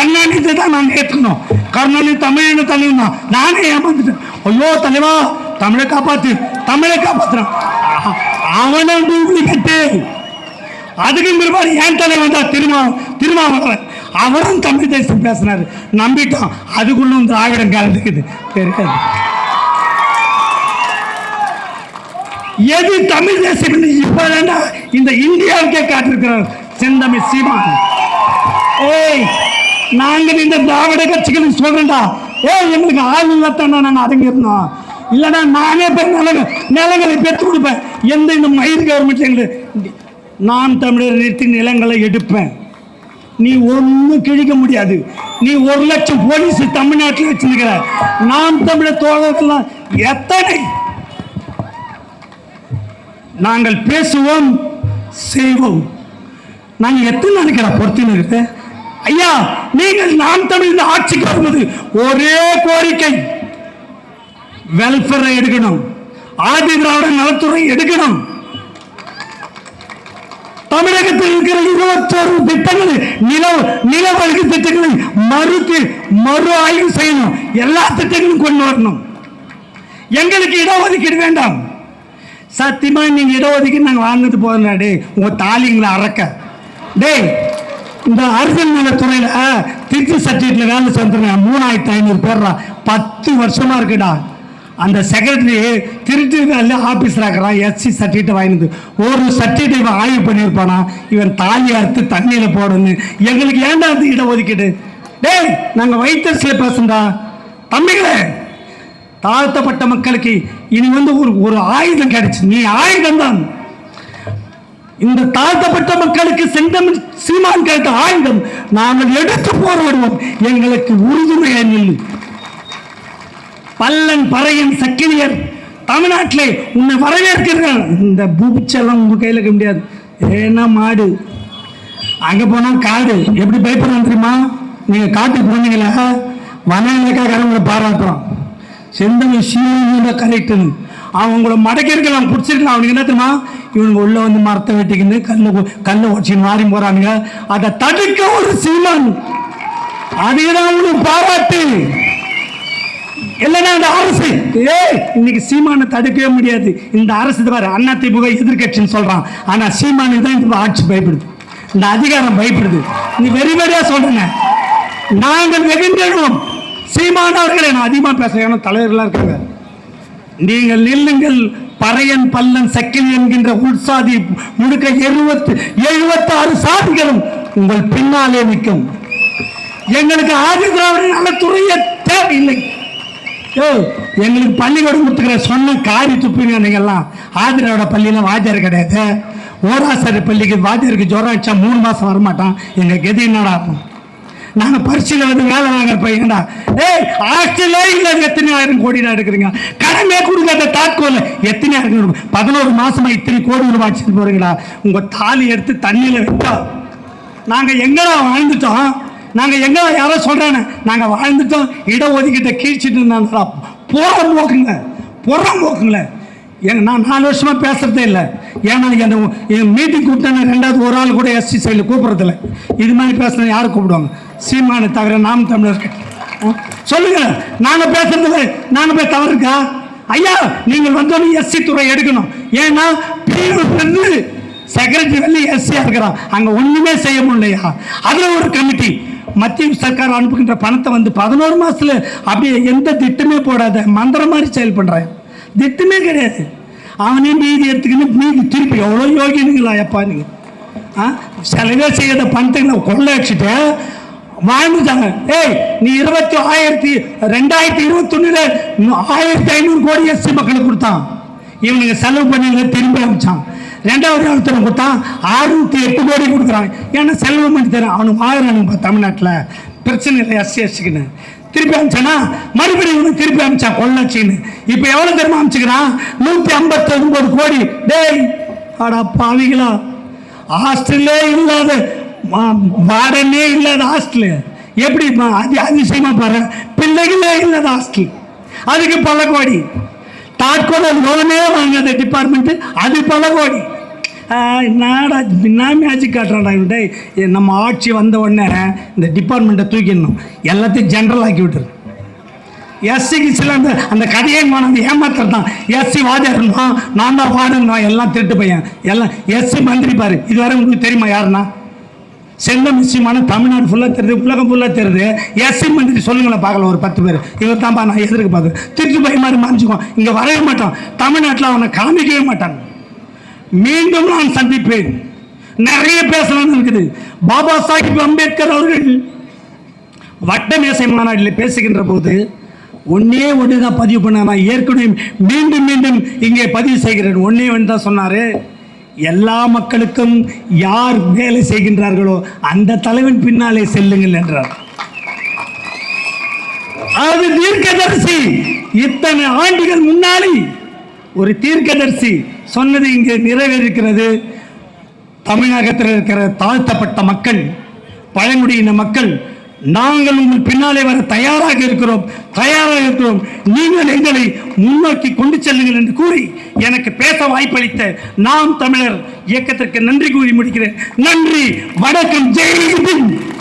கருணாநிதி தான் நாங்கள் ஏற்றுக்கணும். கருணாநிதி தமிழ் தலைவன் நானே ஏமாந்துட்டேன். ஐயோ தலைவா தமிழை காப்பாத்து தமிழை காப்பாத்துறான். அவனை டூப்ளிகேட்டு அதுக்கும் பிற்பாடு ஏன் தலைவன் தான் திருமா திருமாவளவன். அவரும் தமிழ் தேசம் பேசினாரு. நம்பிட்டோம். அதுக்குள்ளும் திராவிடம் கலந்துக்குது தெரியாது எது தமிழ் தேசம் என்று இப்பதான்டா இந்த இந்தியாவுக்கே காட்டிருக்கிறார் செந்தமிழ் சீமான். ஏய் நாங்கள் இந்த திராவிட கட்சிகள் சொல்றேன்டா. ஏ எங்களுக்கு ஆள் இல்லத்தானே நாங்கள் அடங்கி இருந்தோம் இல்லைன்னா நானே போய் நிலங்க நிலங்களை பெற்று கொடுப்பேன். எந்த இந்த மயிர் கவர்மெண்ட் எங்களுக்கு நான் தமிழர் நிறுத்தி நிலங்களை எடுப்பேன். நீ ஒன்றும் கிழிக்க முடியாது. நீ ஒரு லட்சம் போலீஸ் தமிழ்நாட்டில் வச்சிருக்கிற. நாம் தமிழர் தோழர்கள்லாம் எத்தனை? நாங்கள் பேசுவோம் செய்வோம். நாங்கள் எத்தனை நினைக்கிறோம் பொறுத்தின்னு இருக்குது ஐயா நீங்கள் நாம் தமிழ் இந்த ஆட்சிக்கு வருவது ஒரே கோரிக்கை. வெல்ஃபேரை எடுக்கணும். ஆதி திராவிட நலத்துறை எடுக்கணும். தமிழகத்தில் இருக்கிற இருபத்தோரு திட்டங்கள் நில நிலவழக்கு திட்டங்களை மறுத்து மறு ஆய்வு செய்யணும். எல்லா திட்டங்களும் கொண்டு வரணும். எங்களுக்கு இடஒதுக்கீடு வேண்டாம். சத்தியமா நீங்க இடஒதுக்கீடு நாங்கள் வாழ்ந்துட்டு போதும் டே உங்க தாலிங்களை அறக்க. டேய் இந்த அரசியல் துறையில் திருச்சி சர்டிஃபிகேட்ல வேலை செஞ்சுருங்க மூணாயிரத்தி ஐநூறு பேர்ரா பத்து வருஷமா இருக்குடா. அந்த செக்ரட்டரி திருச்சி வேலை ஆஃபீஸில் இருக்கிறான் எஸ்சி சர்டிஃபிகேட் வாங்கினது. ஒரு சர்டிஃபிகேட் இவன் ஆய்வு பண்ணியிருப்பானா? இவன் தாலி அறுத்து தண்ணியில் போடணும். எங்களுக்கு ஏன்டா அந்த இடஒதுக்கீடு? டேய் நாங்கள் வைத்தரசில் பேசுண்டா தம்பிகளே தாழ்த்தப்பட்ட மக்களுக்கு இனி வந்து ஒரு ஒரு ஆயுதம் கிடைச்சி. நீ ஆயுதம் தான் இந்த தாழ்த்தப்பட்ட மக்களுக்கு செந்தமிழ் சீமான் கேட்ட ஆயுதம் நாங்கள் எடுத்து போராடுவோம். எங்களுக்கு உறுதுணையை நில்லு. பல்லன் பறையன் சக்கிலியர் தமிழ்நாட்டிலே உன்னை வரவேற்கிறார் இந்த பூபிச்செல்லாம் உங்க கையில் இருக்க முடியாது. ஏன்னா மாடு. அங்கே போனால் காடு. எப்படி பயப்படுறோம் தெரியுமா? நீங்கள் காட்டுக்கு போனீங்களா? வன இலக்காரங்களை பாராட்டுறோம் செந்தமிழ் சீனியோட கரெக்டுன்னு. அவன் உங்களை இருக்கலாம் பிடிச்சிருக்கலாம். அவனுக்கு என்ன தெரியுமா? இவனுங்க உள்ள வந்து மரத்தை வெட்டிக்கின்னு கல்லை கல்லை உடச்சின்னு மாறி போறானுங்க. அதை தடுக்க ஒரு சீமான். அதுதான் அவனுக்கு பாராட்டு. இல்லைன்னா அந்த அரசு ஏய் இன்னைக்கு சீமானை தடுக்கவே முடியாது. இந்த அரசு இது பாரு அண்ணா திமுக எதிர்கட்சின்னு சொல்றான். ஆனா சீமானுக்கு தான் இந்த ஆட்சி பயப்படுது. இந்த அதிகாரம் பயப்படுது. நீ வெறி வெறியா சொல்றேங்க. நாங்கள் வெகுண்டோம் சீமான் நான் அதிகமாக பேசுகிறேன் தலைவர்களாக இருக்காங்க. நீங்கள் நில்லுங்கள். பறையன் பல்லன் சக்கில் என்கின்ற உள்சாதி முழுக்க எழுபத்து எழுபத்தாறு சாதிகளும் உங்கள் பின்னாலே நிற்கும். எங்களுக்கு ஆதி திராவிட நலத்துறைய தேவையில்லை. ஓ எங்களுக்கு பள்ளிக்கூடம் கொடுத்துக்கிற சொன்ன காரி துப்புங்க நீங்கள்லாம் ஆதிராவிட பள்ளியில் வாத்தியார் கிடையாது. ஓராசாரி பள்ளிக்கு வாத்தியாருக்கு ஜுரம் அடிச்சா மூணு மாதம் வரமாட்டான். எங்கள் கெதி என்னடா ஆகும்? நாங்கள் பரிசையில் வந்து வேலை வாங்குற பையன்டா. ஏய் ஆஸ்திரேலியா இல்லை எத்தனை ஆயிரம் கோடிடா எடுக்கிறீங்க? கடமே கொடுக்காத தாக்கோல எத்தனை ஆயிரம் பதினோரு மாசமா இத்தனை கோடி ரூபாய் வச்சுட்டு போறீங்களா? உங்க தாலி எடுத்து தண்ணியில் விட்டா. நாங்கள் எங்கடா வாழ்ந்துட்டோம்? நாங்கள் எங்க யாரோ சொல்கிறானே நாங்கள் வாழ்ந்துட்டோம். இடஒதுக்கீட்டை கீழ்ச்சிட்டு இருந்தாங்களா புறம் போக்குங்க. புறம் போக்குங்களேன் எங்க நான் நாலு வருஷமா பேசுறதே இல்லை. ஏன்னா என்ன என் மீட்டிங் கூப்பிட்டேன்னு ரெண்டாவது ஒரு ஆள் கூட எஸ்டி சைடில் கூப்பிட்றதில்ல. இது மாதிரி பேசுனா யார் கூப்பிடுவாங்க? சீமானை தவிர நாம் தமிழர் சொல்லுங்க. நாங்க பேசுறதுல நாங்க போய் தவறு இருக்கா? ஐயா நீங்கள் வந்தோடனே எஸ்சி துறை எடுக்கணும். ஏன்னா பிரிவு செக்ரட்டரி வந்து எஸ்சியா இருக்கிறான் அங்க ஒண்ணுமே செய்ய முடியலையா? அதுல ஒரு கமிட்டி. மத்திய சர்க்கார் அனுப்புகின்ற பணத்தை வந்து பதினோரு மாசத்துல அப்படியே எந்த திட்டமே போடாத மந்திரம் மாதிரி செயல் பண்றேன் திட்டமே கிடையாது. அவனே மீதி எடுத்துக்கின்னு மீதி திருப்பி எவ்வளோ யோகினுங்களா எப்பா நீங்க? ஆ? செலவே செய்யாத பணத்தை கொள்ளை அடிச்சுட்டு வாழ்ந்துட்டாங்க. ஏய் நீ இருபத்தி ஆயிரத்தி ரெண்டாயிரத்தி இருபத்தொன்னுல ஆயிரத்தி ஐநூறு கோடி எஸ்சி மக்களுக்கு கொடுத்தான். இவனுங்க செலவு பண்ணி திரும்பி அமைச்சான் ரெண்டாவது ஒருத்தர் கொடுத்தான் அறுநூத்தி எட்டு கோடி கொடுக்குறான். ஏன்னா செலவு பண்ணி தரேன். அவனுக்கு ஆயிரம் தமிழ்நாட்டில். பிரச்சனை இல்லை எஸ்சி எஸ்சிக்குன்னு திருப்பி அமிச்சானா மறுபடியும் இவனுக்கு திருப்பி அமிச்சான் கொள்ளாச்சின்னு. இப்போ எவ்வளோ தெரியுமா அமிச்சுக்கிறான் நூற்றி ஐம்பத்தி ஒன்பது கோடி. டேய் ஆடா பாவிகளா ஹாஸ்டல்லே இல்லாத மாடனே இல்லாத ஹாஸ்டல் எப்படி அதி அதிசயமா பாரு. பிள்ளைகளே இல்லாத ஹாஸ்டல் அதுக்கு பல கோடி தாட்கோட லோனே வாங்காத டிபார்ட்மெண்ட் அது பல கோடி நாடா நான் மேஜிக் காட்டுறாடா நம்ம ஆட்சி வந்த உடனே இந்த டிபார்ட்மெண்ட்டை தூக்கிடணும். எல்லாத்தையும் ஜென்ரல் ஆக்கி விட்டுரு. எஸ்சிக்கு சில அந்த அந்த கதையே கொண்டாந்து ஏமாத்துறது தான் எஸ்சி வாதியாருன்னா நான் தான் வாடணும் எல்லாம் திருட்டு பையன். எல்லாம் எஸ்சி மந்திரி பாரு. இதுவரை உங்களுக்கு தெரியுமா யாருன்னா? செல்லம் விஷயமான தமிழ்நாடு ஃபுல்லாக தெரியுது உலகம் ஃபுல்லாக தெரியுது. எஸ்சி மந்திரி சொல்லுங்களேன் பார்க்கலாம் ஒரு பத்து பேர். இவர் தான்ப்பா நான் எதிர்க்க பார்க்குறேன் திருச்சி பை மாதிரி மறைஞ்சுக்குவோம் இங்கே வரவே மாட்டான் தமிழ்நாட்டில் அவனை காமிக்கவே மாட்டான். மீண்டும் நான் சந்திப்பேன். நிறைய பேசலாம்னு இருக்குது. பாபா சாஹிப் அம்பேத்கர் அவர்கள் வட்டமேசை மாநாட்டில் பேசுகின்ற போது ஒன்னே ஒன்று தான் பதிவு பண்ண நான் ஏற்கனவே மீண்டும் மீண்டும் இங்கே பதிவு செய்கிறேன். ஒன்னே ஒன்று தான் சொன்னார். எல்லா மக்களுக்கும் யார் வேலை செய்கின்றார்களோ அந்த தலைவன் பின்னாலே செல்லுங்கள் என்றார். அது தீர்க்கதரிசி. இத்தனை ஆண்டுகள் முன்னாடி ஒரு தீர்க்கதரிசி சொன்னது இங்கே நிறைவேறிருக்கிறது. தமிழகத்தில் இருக்கிற தாழ்த்தப்பட்ட மக்கள் பழங்குடியின மக்கள் நாங்கள் உங்கள் பின்னாலே வர தயாராக இருக்கிறோம் தயாராக இருக்கிறோம். நீங்கள் எங்களை முன்னோக்கி கொண்டு செல்லுங்கள் என்று கூறி எனக்கு பேச வாய்ப்பளித்த நாம் தமிழர் இயக்கத்திற்கு நன்றி கூறி முடிக்கிறேன். நன்றி வணக்கம். ஜெய்